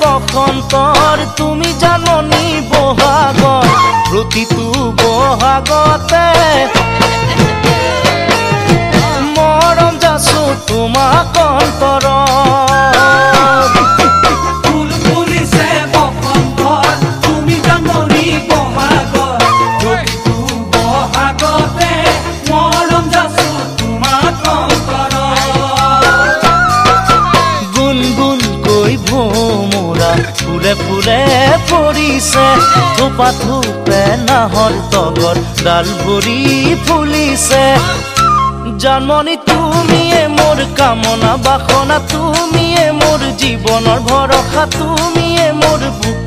বসন্তৰ তুমি জাননী বহাগত প্ৰতিটো বহাগতে। মৰম যাচো তোমাক অন্তৰত ভোমোৰা ফুলে ফুলে পৰিছে থোপা থোপে নাহৰ তগৰ, ডাল ভৰি ফুলিছে। জন্মনি তুমিয়ে মোৰ কামনা, বাসনা তুমিয়ে মোৰ জীৱনৰ ভৰসা, তুমিয়ে মোৰ কৰি